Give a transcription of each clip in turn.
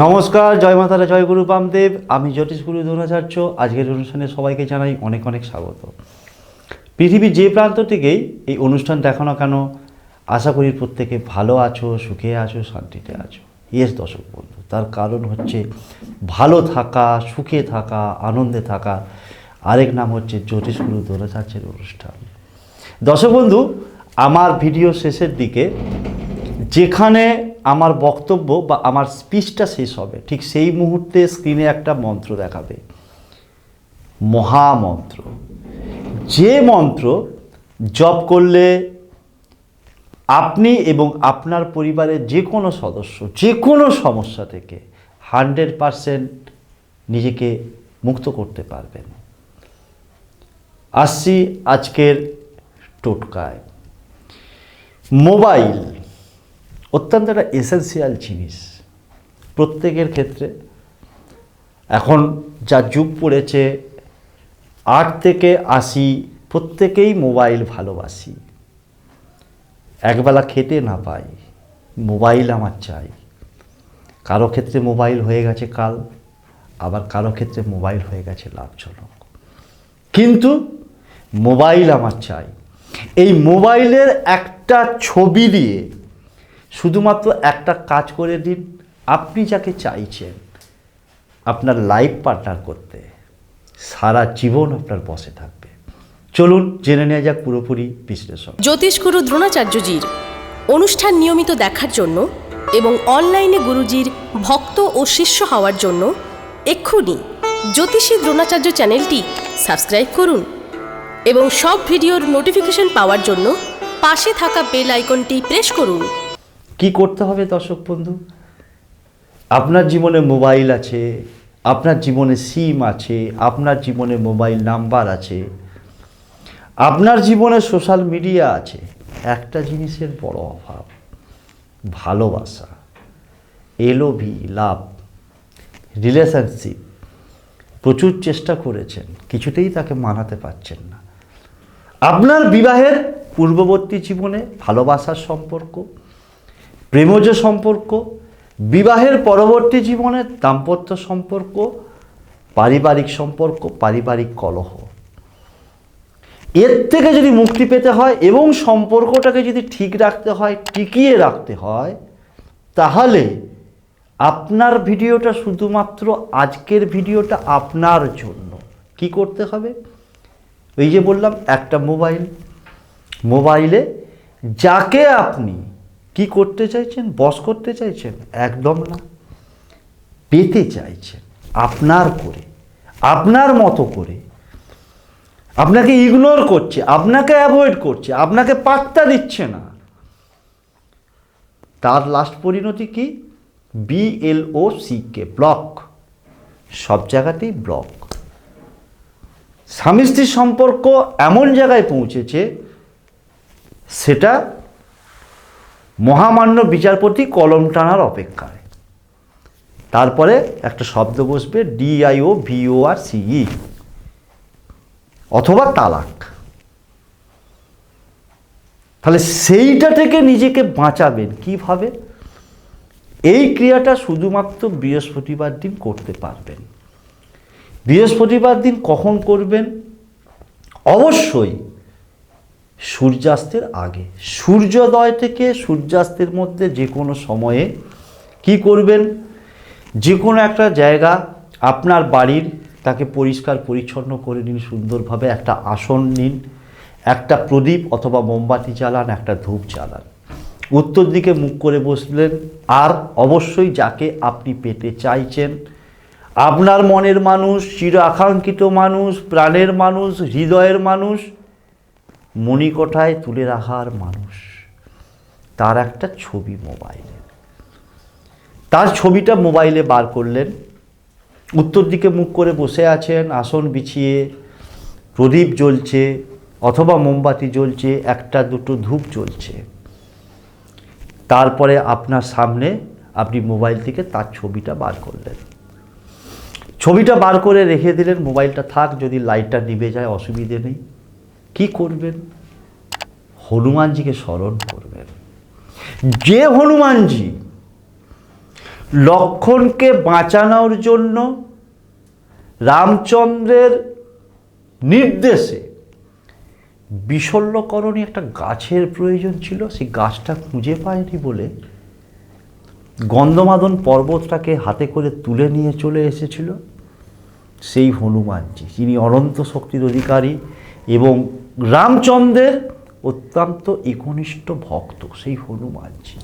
নমস্কার, জয় মাতারা, জয় গুরু বামদেব। আমি জ্যোতিষ গুরু দ্রোণাচার্য। আজকের অনুষ্ঠানে সবাইকে জানাই অনেক অনেক স্বাগত। পৃথিবীর যে প্রান্ত থেকেই এই অনুষ্ঠান দেখো না কেন আশা করি প্রত্যেকে ভালো আছো, সুখে আছো, শান্তিতে আছো। ইয়েস দর্শক বন্ধু, তার কারণ হচ্ছে ভালো থাকা, সুখে থাকা, আনন্দে থাকা। আরেক নাম হচ্ছে জ্যোতিষ গুরু দ্রোণাচার্যের অনুষ্ঠান। দর্শক বন্ধু, আমার ভিডিও শেষের দিকে যেখানে আমার বক্তব্য বা আমার স্পিচটা শেষ হবে। ঠিক সেই মুহূর্তে স্ক্রিনে একটা মন্ত্র দেখাবে। মহামন্ত্র। যে মন্ত্র জপ করলে আপনি এবং আপনার পরিবারের যে কোনো সদস্য যে কোনো সমস্যা থেকে হান্ড্রেড পারসেন্ট নিজেকে মুক্ত করতে পারবেন। আসছি আজকের টোটকায়। মোবাইল। অত্যন্ত একটা এসেন্সিয়াল জিনিস। প্রত্যেকের ক্ষেত্রে। এখন যা যুগ পড়েছে, আট থেকে আশি প্রত্যেকেই মোবাইল ভালোবাসি। একবেলা খেতে না পাই মোবাইল আমার চাই। কারও ক্ষেত্রে মোবাইল হয়ে গেছে কাল, আবার কারও ক্ষেত্রে মোবাইল হয়ে গেছে লাভজনক। কিন্তু মোবাইল আমার চাই। এই মোবাইলের একটা ছবি দিয়ে শুধুমাত্র একটা কাজ করে দিন। আপনি যাকে চাইছেন, আপনার লাইফ পার্টনার করতে, সারা জীবন আপনার বসে থাকবে। চলুন জেনে নেওয়া যাক পুরোপুরি বিশ্লেষণ। জ্যোতিষগুরু দ্রোণাচার্যজির অনুষ্ঠান নিয়মিত দেখার জন্য এবং অনলাইনে গুরুজির ভক্ত ও শিষ্য হওয়ার জন্য এক্ষুনি জ্যোতিষী দ্রোণাচার্য চ্যানেলটি সাবস্ক্রাইব করুন এবং সব ভিডিওর নোটিফিকেশন পাওয়ার জন্য পাশে থাকা বেল আইকনটি প্রেস করুন। কি করতে হবে দর্শক বন্ধু? আপনার জীবনে মোবাইল আছে, আপনার জীবনে সিম আছে, আপনার জীবনে মোবাইল নাম্বার আছে, আপনার জীবনে সোশ্যাল মিডিয়া আছে, একটা জিনিসের বড় অভাব, ভালোবাসা এলোভি লাভ, রিলেশনশিপ, প্রচুর চেষ্টা করেছেন, কিছুতেই তাকে মানাতে পারছেন না। আপনার বিবাহের পূর্ববর্তী জীবনে ভালোবাসার সম্পর্ক প্রেমজ সম্পর্ক, বিবাহের পরবর্তী জীবনে দাম্পত্য সম্পর্ক, পারিবারিক সম্পর্ক, পারিবারিক কলহ। এর থেকে যদি মুক্তি পেতে হয় এবং সম্পর্কটাকে যদি ঠিক রাখতে হয়, টিকিয়ে রাখতে হয়, তাহলে আপনার ভিডিওটা শুধুমাত্র আজকের ভিডিওটা আপনার জন্য। কি করতে হবে? এই যে বললাম, একটা মোবাইল। মোবাইলে যাকে আপনি কি করতে চাইছেন? বস করতে চাইছেন? একদম না। পেতে চাইছেন। আপনার করে, আপনার মতো করে। আপনাকে ইগনোর করছে, আপনাকে অ্যাভয়েড করছে, আপনাকে পাত্তা দিচ্ছে না। তার লাস্ট পরিণতি কি? বিএলও কে ব্লক সব জায়গাতেই ব্লক স্বামী স্ত্রীর সম্পর্ক এমন জায়গায় পৌঁছেছে, সেটা মহামান্য বিচারপতি কলম টানার অপেক্ষায়। তারপরে একটা শব্দ বসবে ডিআইও ভিও আর সিই অথবা তালাক। তাহলে সেইটা থেকে নিজেকে বাঁচাবেন কীভাবে? এই ক্রিয়াটা শুধুমাত্র বৃহস্পতিবার দিন করতে পারবেন। বৃহস্পতিবার দিন কখন করবেন? অবশ্যই সূর্যাস্তের আগে। সূর্যোদয় থেকে সূর্যাস্তের মধ্যে যে কোনো সময়ে কি করবেন? যে কোনো একটা জায়গা আপনার বাড়ির তাকে পরিষ্কার পরিচ্ছন্ন করে নিন, সুন্দরভাবে একটা আসন নিন, একটা প্রদীপ অথবা মোমবাতি জ্বালান, একটা ধূপ জ্বালান। উত্তর দিকে মুখ করে বসলেন। আর অবশ্যই যাকে আপনি পেতে চাইছেন, আপনার মনের মানুষ, চির আকাঙ্ক্ষিত মানুষ, প্রাণের মানুষ, হৃদয়ের মানুষ মণিকোঠায় তুলে রাখার মানুষ। তার একটা ছবি মোবাইলে। তার ছবিটা মোবাইলে বার করলেন। উত্তর দিকে মুখ করে বসে আছেন, আসন বিছিয়ে, প্রদীপ জ্বলছে, অথবা মোমবাতি জ্বলছে, একটা দুটো ধূপ জ্বলছে। তারপরে আপনার সামনে আপনি মোবাইল থেকে তার ছবিটা বার করলেন। ছবিটা বার করে রেখে দিলেন, মোবাইলটা থাক, যদি লাইটটা নিভে যায়, অসুবিধে নেই। কি করবেন? হনুমানজিকে স্মরণ করবেন। যে হনুমানজি লক্ষণকে বাঁচানোর জন্য রামচন্দ্রের নির্দেশে বিশল্যকরণী একটা গাছের প্রয়োজন ছিল, সেই গাছটা খুঁজে পায়নি বলে গন্ধমাদন পর্বতটাকে হাতে করে তুলে নিয়ে চলে এসেছিল সেই হনুমানজি, যিনি অনন্ত শক্তির অধিকারী এবং রামচন্দ্রের অত্যন্ত একনিষ্ঠ ভক্ত সেই হনুমানজি।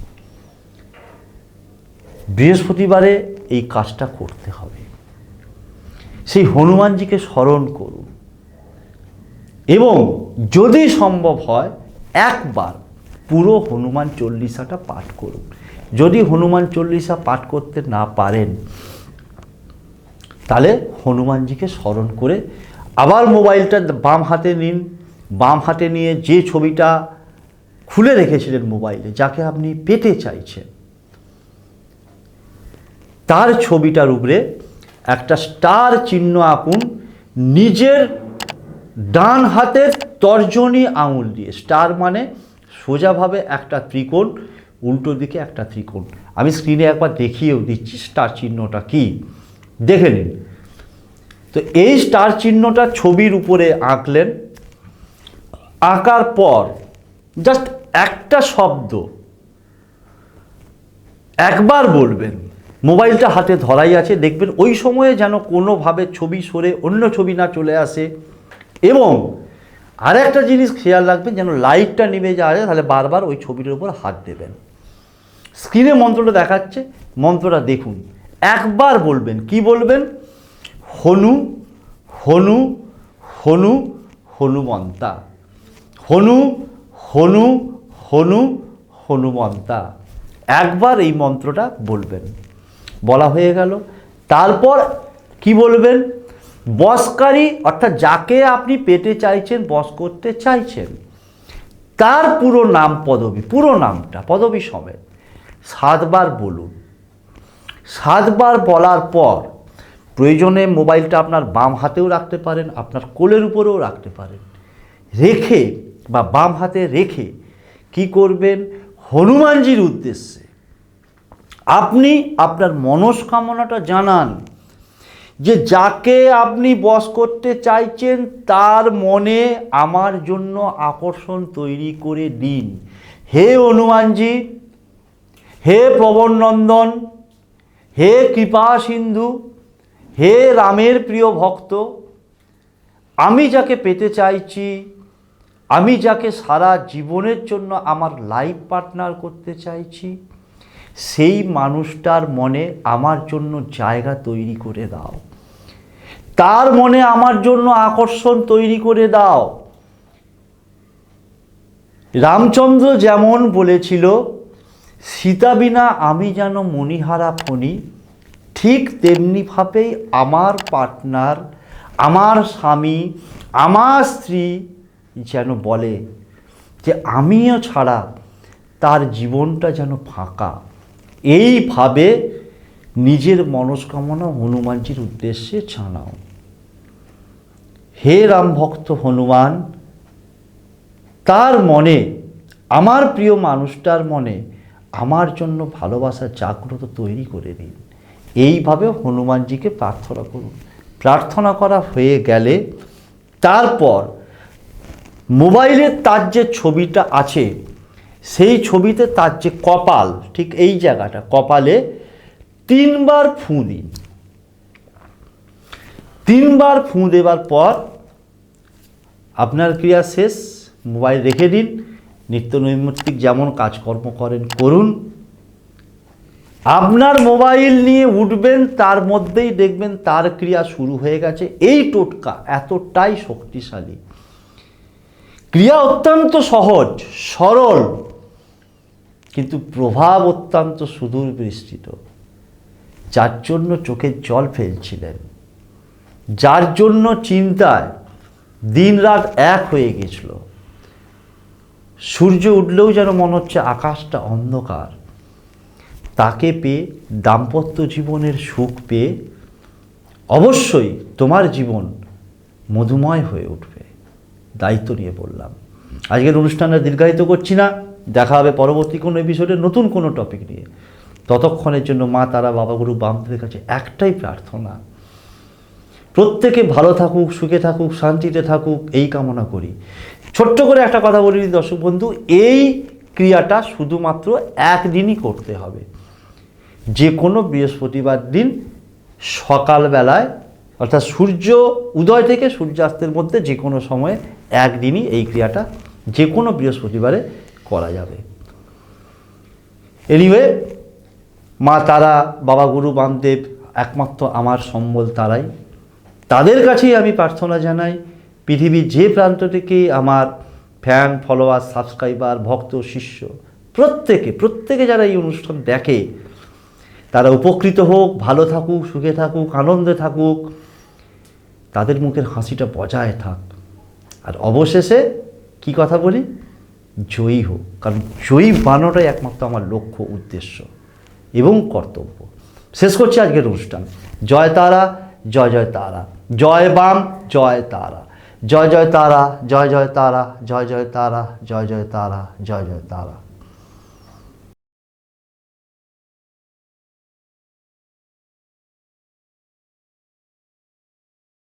বৃহস্পতিবারে এই কাজটা করতে হবে। সেই হনুমানজিকে স্মরণ করুন। এবং যদি সম্ভব হয়, একবার পুরো হনুমান চল্লিশাটা পাঠ করুন। যদি হনুমান চল্লিশা পাঠ করতে না পারেন, তাহলে হনুমানজিকে স্মরণ করে আবার মোবাইলটা বাম হাতে নিন। বাম হাতে নিয়ে যে ছবিটা খুলে রেখেছিলেন মোবাইলে, যাকে আপনি পেতে চাইছেন, তার ছবিটার উপরে একটা স্টার চিহ্ন আঁকুন, নিজের ডান হাতের তর্জনী আঙুল দিয়ে। স্টার মানে সোজাভাবে একটা ত্রিকোণ, উল্টো দিকে একটা ত্রিকোণ। আমি স্ক্রিনে একবার দেখিয়েও দিচ্ছি স্টার চিহ্নটা কি। দেখে নিন। তো এই স্টার চিহ্নটা ছবির উপরে আঁকলেন আঁকার পর জাস্ট একটা শব্দ একবার বলবেন, মোবাইলটা হাতে ধরাই আছে, দেখবেন ওই সময়ে যেন কোনোভাবে ছবি সরে অন্য ছবি না চলে আসে। এবং আর একটা জিনিস খেয়াল রাখবেন, যেন লাইটটা নিভে যাওয়া যায়, তাহলে বারবার ওই ছবিটার উপর হাত দেবেন। স্ক্রিনে মন্ত্রটা দেখাচ্ছে, মন্ত্রটা দেখুন। একবার বলবেন, কি বলবেন? হনু হনু হনু, হনুমন্তা। হনু হনু হনু, হনুমন্তা। একবার এই মন্ত্রটা বলবেন। বলা হয়ে গেল। তারপর কি বলবেন? বসকারী, অর্থাৎ যাকে আপনি পেতে চাইছেন, বস করতে চাইছেন, তার পুরো নাম পদবী, পুরো নামটা, পদবী সমেত, সাতবার বলুন। সাতবার বলার পর প্রয়োজনে মোবাইলটা আপনার বাম হাতেও রাখতে পারেন, আপনার কোলের উপরেও রাখতে পারেন। রেখে বা বাম হাতে রেখে কি করবেন? হনুমানজির উদ্দেশ্যে। আপনি আপনার মনস্কামনাটা জানান যে যাকে আপনি বস করতে চাইছেন, তার মনে আমার জন্য আকর্ষণ তৈরি করে দিন। হে হনুমানজি, হে প্রবণনন্দন, হে কৃপা সিন্ধু, হে রামের প্রিয় ভক্ত, আমি যাকে পেতে চাইছি আমি যাকে সারা জীবনের জন্য আমার লাইফ পার্টনার করতে চাইছি, সেই মানুষটার মনে আমার জন্য জায়গা তৈরি করে দাও। তার মনে আমার জন্য আকর্ষণ তৈরি করে দাও। রামচন্দ্র যেমন বলেছিল, সীতা বিনা আমি যেন মণিহারা ফণি, ঠিক তেমনিভাবেই আমার পার্টনার আমার স্বামী, আমার স্ত্রী যেন বলে যে আমিও ছাড়া তার জীবনটা যেন ফাঁকা। এইভাবে নিজের মনস্কামনা হনুমানজির উদ্দেশ্যে জানাও। হে রাম ভক্ত হনুমান, তার মনে, আমার প্রিয় মানুষটার মনে, আমার জন্য ভালোবাসা জাগ্রত তৈরি করে দিন। এইভাবে হনুমানজিকে প্রার্থনা করুন। প্রার্থনা করা হয়ে গেলে তারপর মোবাইলের তার যে ছবিটা আছে, সেই ছবিতে তার যে কপাল, ঠিক এই জায়গাটা, কপালে তিনবার ফুঁ দিন। তিনবার ফুঁ দেবার পর আপনার ক্রিয়া শেষ, মোবাইল রেখে দিন, নিত্য নৈমিত্তিক যেমন কাজকর্ম করেন, করুন। আপনার মোবাইল নিয়ে উঠবেন, তার মধ্যেই দেখবেন তার ক্রিয়া শুরু হয়ে গেছে। এই টোটকা এতটাই শক্তিশালী। ক্রিয়া অত্যন্ত সহজ, সরল, কিন্তু প্রভাব অত্যন্ত সুদূর বিস্তৃত যার জন্য চোখের জল ফেলছিলেন। যার জন্য চিন্তায় দিনরাত এক হয়ে গেছিল। সূর্য উঠলেও যেন মনে হচ্ছে আকাশটা অন্ধকার। তাকে পেয়ে দাম্পত্য জীবনের সুখ পেয়ে অবশ্যই তোমার জীবন মধুময় হয়ে উঠবে। দায়িত্ব নিয়ে বললাম। আজকের অনুষ্ঠানটা দীর্ঘায়িত করছি না, দেখা হবে পরবর্তী কোনো এপিসোডে নতুন কোনো টপিক নিয়ে। ততক্ষণের জন্য মা, তারা, বাবা, গুরু, বামদেবের কাছে একটাই প্রার্থনা। প্রত্যেকে ভালো থাকুক, সুখে থাকুক, শান্তিতে থাকুক, এই কামনা করি। ছোট্ট করে একটা কথা বলি দর্শক বন্ধু, এই ক্রিয়াটা শুধুমাত্র একদিনই করতে হবে। যে কোনো বৃহস্পতিবার দিন সকালবেলায়, অর্থাৎ সূর্য উদয় থেকে সূর্যাস্তের মধ্যে যে কোনো সময়ে একদিনই এই ক্রিয়াটা যে কোনো বৃহস্পতিবারে করা যাবে। এনিওয়ে মা তারা, বাবা গুরু, বামদেব, একমাত্র আমার সম্বল তারাই। তাদের কাছেই আমি প্রার্থনা জানাই, পৃথিবীর যে প্রান্ত থেকে আমার ফ্যান ফলোয়ার সাবস্ক্রাইবার ভক্ত, শিষ্য, প্রত্যেকে প্রত্যেকে যারা এই অনুষ্ঠান দেখে, তারা উপকৃত হোক, ভালো থাকুক, সুখে থাকুক, আনন্দে থাকুক, তাদের মুখের হাসিটা বজায় থাক। আর অবশেষে কি কথা বলি? জয়ী হোক কারণ জয়ী বানানোটাই একমাত্র আমার লক্ষ্য, উদ্দেশ্য এবং কর্তব্য। শেষ করছি আজকের অনুষ্ঠান। জয় তারা, জয় জয় তারা। জয় বাম, জয় তারা। জয় জয় তারা, জয় জয় তারা, জয় জয় তারা, জয় জয় তারা, জয় জয় তারা।